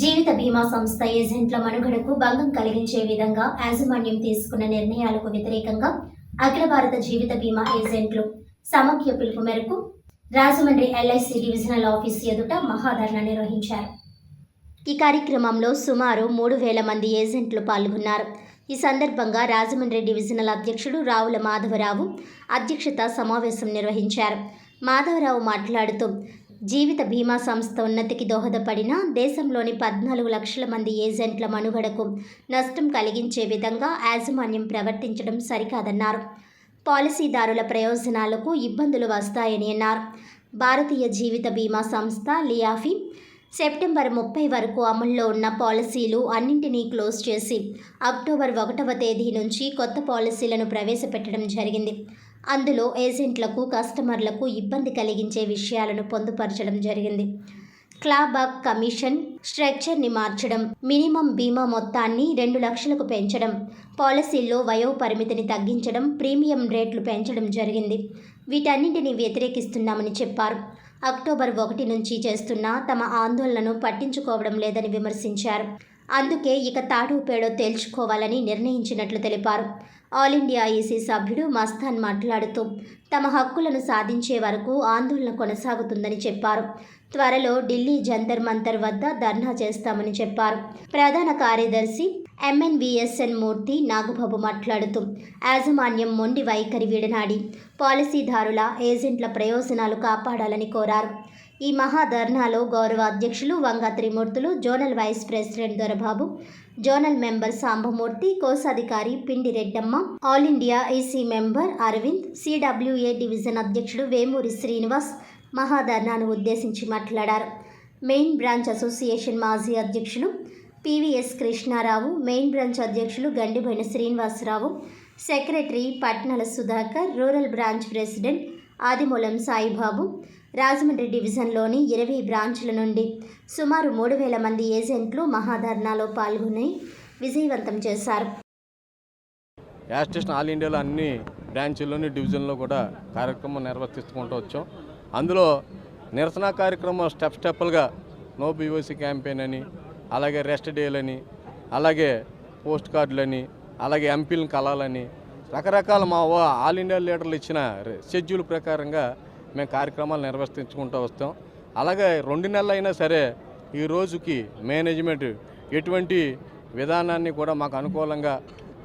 జీవిత బీమా సంస్థ ఏజెంట్ల మనుగడకు భంగం కలిగించే విధంగా యాజమాన్యం తీసుకున్న నిర్ణయాలకు వ్యతిరేకంగా అఖిల భారత జీవిత బీమా ఏజెంట్లు సమాఖ్య పిలుపు మేరకు రాజమండ్రి ఎల్ఐసి డివిజనల్ ఆఫీస్ ఎదుట మహాధరణ నిర్వహించారు. ఈ కార్యక్రమంలో సుమారు మూడు వేల మంది ఏజెంట్లు పాల్గొన్నారు. ఈ సందర్భంగా రాజమండ్రి డివిజనల్ అధ్యక్షుడు రావుల మాధవరావు అధ్యక్షత సమావేశం నిర్వహించారు. మాధవరావు మాట్లాడుతూ జీవిత బీమా సంస్థ ఉన్నతికి దోహదపడిన దేశంలోని పద్నాలుగు లక్షల మంది ఏజెంట్ల మనుగడకు నష్టం కలిగించే విధంగా యాజమాన్యం ప్రవర్తించడం సరికాదన్నారు. పాలసీదారుల ప్రయోజనాలకు ఇబ్బందులు వస్తాయని అన్నారు. భారతీయ జీవిత బీమా సంస్థ లియాఫీ సెప్టెంబర్ ముప్పై వరకు అమల్లో ఉన్న పాలసీలు అన్నింటినీ క్లోజ్ చేసి అక్టోబర్ ఒకటవ తేదీ నుంచి కొత్త పాలసీలను ప్రవేశపెట్టడం జరిగింది. అందులో ఏజెంట్లకు కస్టమర్లకు ఇబ్బంది కలిగించే విషయాలను పొందుపరచడం జరిగింది. క్లాబాక్ కమిషన్ స్ట్రక్చర్ని మార్చడం మినిమం బీమా మొత్తాన్ని రెండు లక్షలకు పెంచడం పాలసీల్లో వయో పరిమితిని తగ్గించడం ప్రీమియం రేట్లు పెంచడం జరిగింది. వీటన్నింటినీ వ్యతిరేకిస్తున్నామని చెప్పారు. అక్టోబర్ ఒకటి నుంచి చేస్తున్న తమ ఆందోళనను పట్టించుకోవడం లేదని విమర్శించారు. అందుకే ఇక తాడు పేడో తేల్చుకోవాలని నిర్ణయించినట్లు తెలిపారు. ఆల్ ఇండియా ఈసీ సభ్యుడు మస్తాన్ మాట్లాడుతూ తమ హక్కులను సాధించే వరకు ఆందోళన కొనసాగుతుందని చెప్పారు. త్వరలో ఢిల్లీ జంతర్ మంతర్ వద్ద ధర్నా చేస్తామని చెప్పారు. ప్రధాన కార్యదర్శి ఎంఎన్విఎస్ఎన్ మూర్తి నాగబాబు మాట్లాడుతూ యాజమాన్యం మొండి వైఖరి విడనాడి పాలసీదారుల ఏజెంట్ల ప్రయోజనాలు కాపాడాలని కోరారు. ఈ మహాధర్నాలో గౌరవ అధ్యక్షులు Vanga Trimurthulu zonal vice president Dorababu zonal member Sambamurthy కోశాధికారి Pindi Reddamma all India EC member Aravind CWA division అధ్యక్షుడు వేమూరి శ్రీనివాస్ మహాధర్నాను ఉద్దేశించి మాట్లాడారు. మెయిన్ బ్రాంచ్ అసోసియేషన్ మాజీ అధ్యక్షులు పివిఎస్ కృష్ణారావు మెయిన్ బ్రాంచ్ అధ్యక్షులు Gandibaina Srinivasarao secretary Patnala Sudhakar rural branch president Adimulam Saibabu Rajahmundry డివిజన్లోని ఇరవై బ్రాంచ్ల నుండి సుమారు మూడు వేల మంది ఏజెంట్లు మహాధర్నాలో పాల్గొని విజయవంతం చేశారు. గ్యాస్ స్టేషన్ ఆల్ ఇండియాలో అన్ని బ్రాంచీల్లోని డివిజన్లో కూడా కార్యక్రమం నిర్వర్తించుకుంటూ వచ్చాం. అందులో నిరసన కార్యక్రమం స్టెప్ స్టెప్లుగా నో బీఓసీ క్యాంపెయిన్ అని అలాగే రెస్ట్ డేలని అలాగే పోస్ట్ కార్డులని అలాగే ఎంపీలను కలాలని రకరకాల మా ఆల్ ఇండియా లీడర్లు ఇచ్చిన షెడ్యూల్ ప్రకారంగా మేము కార్యక్రమాలు నిర్వర్తించుకుంటూ వస్తాం. అలాగే రెండు నెలలు అయినా సరే ఈ రోజుకి మేనేజ్మెంట్ ఎటువంటి విధానాన్ని కూడా మాకు అనుకూలంగా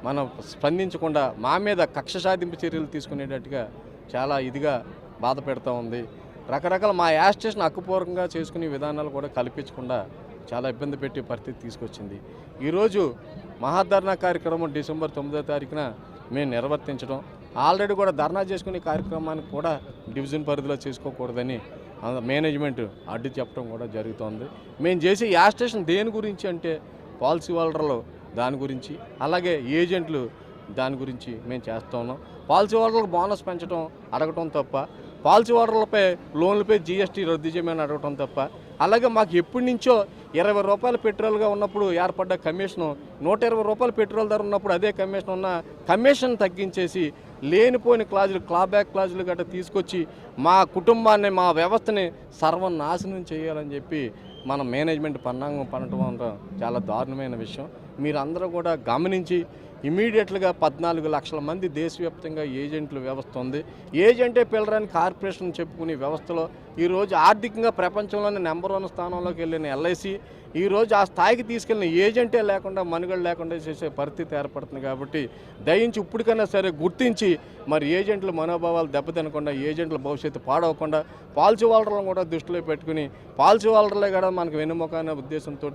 మనం స్పందించకుండా మా మీద కక్ష సాధింపు చర్యలు తీసుకునేటట్టుగా చాలా ఇదిగా బాధ పెడతా ఉంది. రకరకాల మా యాస్ స్టేషన్ చేసుకునే విధానాలు కూడా కల్పించకుండా చాలా ఇబ్బంది పెట్టే పరిస్థితి తీసుకొచ్చింది. ఈరోజు మహాధర్నా కార్యక్రమం డిసెంబర్ తొమ్మిదో తారీఖున మేము నిర్వర్తించడం. ఆల్రెడీ కూడా ధర్నా చేసుకునే కార్యక్రమాన్ని కూడా డివిజన్ పరిధిలో చేసుకోకూడదని మేనేజ్మెంట్ అడ్డు చెప్పడం కూడా జరుగుతోంది. మేము చేసే యా స్టేషన్ దేని గురించి అంటే పాలసీ హోల్డర్లు దాని గురించి అలాగే ఏజెంట్లు దాని గురించి మేము చేస్తూ ఉన్నాం. పాలసీ హోల్డర్లకు బోనస్ పెంచడం అడగటం తప్ప పాలసీ హోల్డర్లపై లోన్లపై జీఎస్టీ రద్దు చేయమని అడగటం తప్ప అలాగే మాకు ఎప్పటి నుంచో ఇరవై రూపాయల పెట్రోల్గా ఉన్నప్పుడు ఏర్పడ్డ కమిషను నూట ఇరవై రూపాయల పెట్రోల్ ధర ఉన్నప్పుడు అదే కమిషన్ ఉన్న కమిషన్ తగ్గించేసి లేనిపోయిన క్లాజులు క్లాబ్యాక్ క్లాజులు గట్రా తీసుకొచ్చి మా కుటుంబాన్ని మా వ్యవస్థని సర్వనాశనం చేయాలని చెప్పి మన మేనేజ్మెంట్ పన్నాంగం పనటం చాలా దారుణమైన విషయం. మీరందరూ కూడా గమనించి ఇమీడియట్గా పద్నాలుగు లక్షల మంది దేశవ్యాప్తంగా ఏజెంట్లు వ్యవస్థ ఉంది. ఏజెంటే పిల్లరాని కార్పొరేషన్ చెప్పుకునే వ్యవస్థలో ఈరోజు ఆర్థికంగా ప్రపంచంలోనే నెంబర్ వన్ స్థానంలోకి వెళ్ళిన ఎల్ఐసి ఈరోజు ఆ స్థాయికి తీసుకెళ్ళిన ఏజెంటే లేకుండా మనుగడ లేకుండా చేసే పరిస్థితి ఏర్పడుతుంది కాబట్టి దయించి ఇప్పటికైనా సరే గుర్తించి మరి ఏజెంట్ల మనోభావాలు దెబ్బతినకుండా ఏజెంట్ల భవిష్యత్తు పాడవకుండా పాలసీ హోల్డర్లను కూడా దృష్టిలో పెట్టుకుని పాలసీ హోల్డర్లే కూడా మనకు వెన్నుముక అనే ఉద్దేశంతో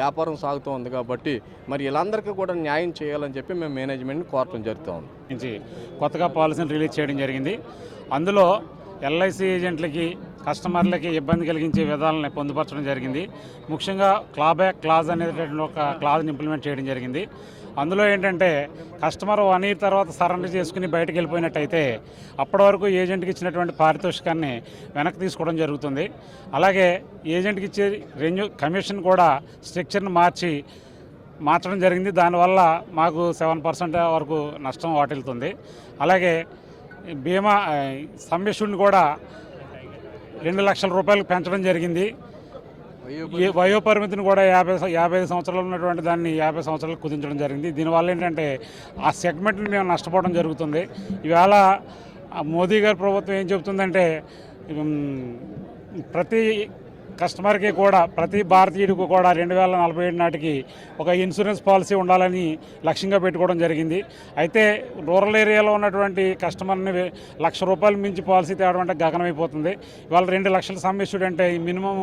వ్యాపారం సాగుతూ ఉంది కాబట్టి మరి వీళ్ళందరికీ కూడా న్యాయం చేయాలని చెప్పి మేము మేనేజ్మెంట్ని కోరటం జరుగుతూ ఉంది. కొత్తగా పాలసీని రిలీజ్ చేయడం జరిగింది. అందులో ఎల్ఐసి ఏజెంట్లకి కస్టమర్లకి ఇబ్బంది కలిగించే విధానాలను పొందుపరచడం జరిగింది. ముఖ్యంగా క్లాబ్యాక్ క్లాజ్ అనేటటువంటి ఒక క్లాజ్ని ఇంప్లిమెంట్ చేయడం జరిగింది. అందులో ఏంటంటే కస్టమర్ వన్ ఇయర్ తర్వాత సరెండర్ చేసుకుని బయటకు వెళ్ళిపోయినట్టయితే అప్పటి వరకు ఏజెంట్కి ఇచ్చినటువంటి పారితోషికాన్ని వెనక్కి తీసుకోవడం జరుగుతుంది. అలాగే ఏజెంట్కి ఇచ్చే రెన్యూ కమిషన్ కూడా స్ట్రక్చర్ని మార్చి మార్చడం జరిగింది. దానివల్ల మాకు సెవెన్ పర్సెంట్ వరకు నష్టం వాటిల్తుంది అలాగే బీమా సమ్మిషుడిని కూడా రెండు లక్షల రూపాయలు పెంచడం జరిగింది. ఈ వయో పరిమితిని కూడా యాభై యాభై ఐదు సంవత్సరాలు ఉన్నటువంటి దాన్ని యాభై సంవత్సరాలకు కుదించడం జరిగింది. దీనివల్ల ఏంటంటే ఆ సెగ్మెంట్ని మేము నష్టపోవడం జరుగుతుంది. ఈవేళ మోదీ గారి ప్రభుత్వం ఏం చెబుతుందంటే ప్రతి కస్టమర్కి కూడా ప్రతి భారతీయుడికి కూడా రెండు వేల నలభై ఏడు నాటికి ఒక ఇన్సూరెన్స్ పాలసీ ఉండాలని లక్ష్యంగా పెట్టుకోవడం జరిగింది. అయితే రూరల్ ఏరియాలో ఉన్నటువంటి కస్టమర్ని లక్ష రూపాయలు మించి పాలసీ తేవడం అంటే గగనమైపోతుంది. ఇవాళ రెండు లక్షల సమ్మిష్యుడు అంటే మినిమం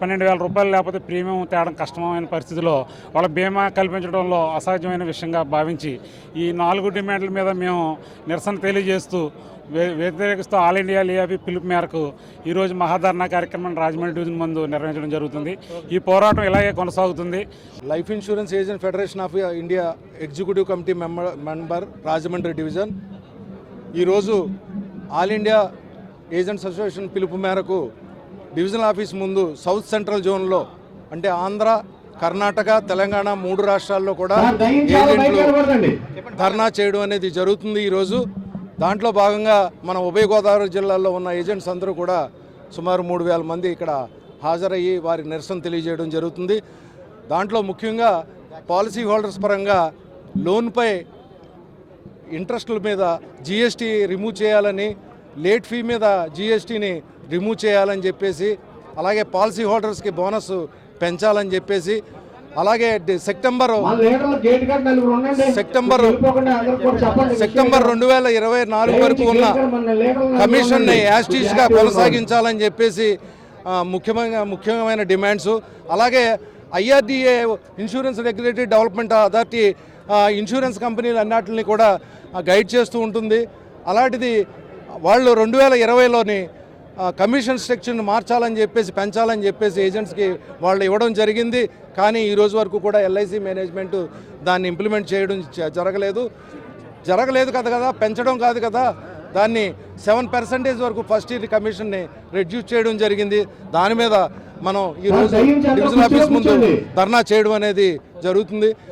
పన్నెండు వేల రూపాయలు లేకపోతే ప్రీమియం తేవడం కష్టమైన పరిస్థితిలో వాళ్ళ బీమా కల్పించడంలో అసాధ్యమైన విషయంగా భావించి ఈ నాలుగు డిమాండ్ల మీద మేము నిరసన తెలియజేస్తూ వ్యతిరేకిస్తూ ఆల్ ఇండియా లియాబీ పిలుపు మేరకు ఈరోజు మహాధర్నా కార్యక్రమం రాజమండ్రి డివిజన్ ముందు నిర్వహించడం జరుగుతుంది. ఈ పోరాటం ఇలాగే కొనసాగుతుంది. Life insurance agent federation of India executive committee member member Rajahmundry division. ఈరోజు ఆల్ ఇండియా ఏజెంట్స్ అసోసియేషన్ పిలుపు మేరకు డివిజనల్ ఆఫీస్ ముందు సౌత్ సెంట్రల్ జోన్లో అంటే ఆంధ్ర కర్ణాటక తెలంగాణ మూడు రాష్ట్రాల్లో కూడా ఏజెంట్లు ధర్నా చేయడం అనేది జరుగుతుంది ఈరోజు దాంట్లో భాగంగా మన ఉభయ గోదావరి జిల్లాల్లో ఉన్న ఏజెంట్స్ అందరూ కూడా సుమారు మూడు వేల మంది ఇక్కడ హాజరయ్యి వారి నిరసన తెలియజేయడం జరుగుతుంది. దాంట్లో ముఖ్యంగా పాలసీ హోల్డర్స్ పరంగా లోన్పై ఇంట్రెస్ట్ల మీద జిఎస్టీ రిమూవ్ చేయాలని లేట్ ఫీ మీద జిఎస్టీని రిమూవ్ చేయాలని చెప్పేసి అలాగే పాలసీ హోల్డర్స్కి బోనస్ పెంచాలని చెప్పేసి అలాగే సెప్టెంబర్ సెప్టెంబర్ సెప్టెంబర్ రెండు వేల ఇరవై నాలుగు వరకు ఉన్న కమిషన్ని యాస్టీస్గా కొనసాగించాలని చెప్పేసి ముఖ్యమైన ముఖ్యమైన డిమాండ్స్. అలాగే IRDA insurance regulatory development authority insurance కంపెనీలు అన్నిటిని కూడా గైడ్ చేస్తూ ఉంటుంది. అలాంటిది వాళ్ళు రెండు వేల ఇరవైలోని కమిషన్ స్ట్రక్చర్ని మార్చాలని చెప్పేసి పెంచాలని చెప్పేసి ఏజెంట్స్కి వాళ్ళు ఇవ్వడం జరిగింది. కానీ ఈ రోజు వరకు కూడా ఎల్ఐసి మేనేజ్మెంట్ దాన్ని ఇంప్లిమెంట్ చేయడం జరగలేదు. జరగలేదు కదా కదా పెంచడం కాదు కదా. దాన్ని సెవెన్ పర్సెంటేజ్ వరకు ఫస్ట్ ఇయర్ కమిషన్ని రెడ్యూస్ చేయడం జరిగింది. దాని మీద మనం ఈ రోజు డివిజన్ ఆఫీస్ ముందు ధర్నా చేయడం అనేది జరుగుతుంది.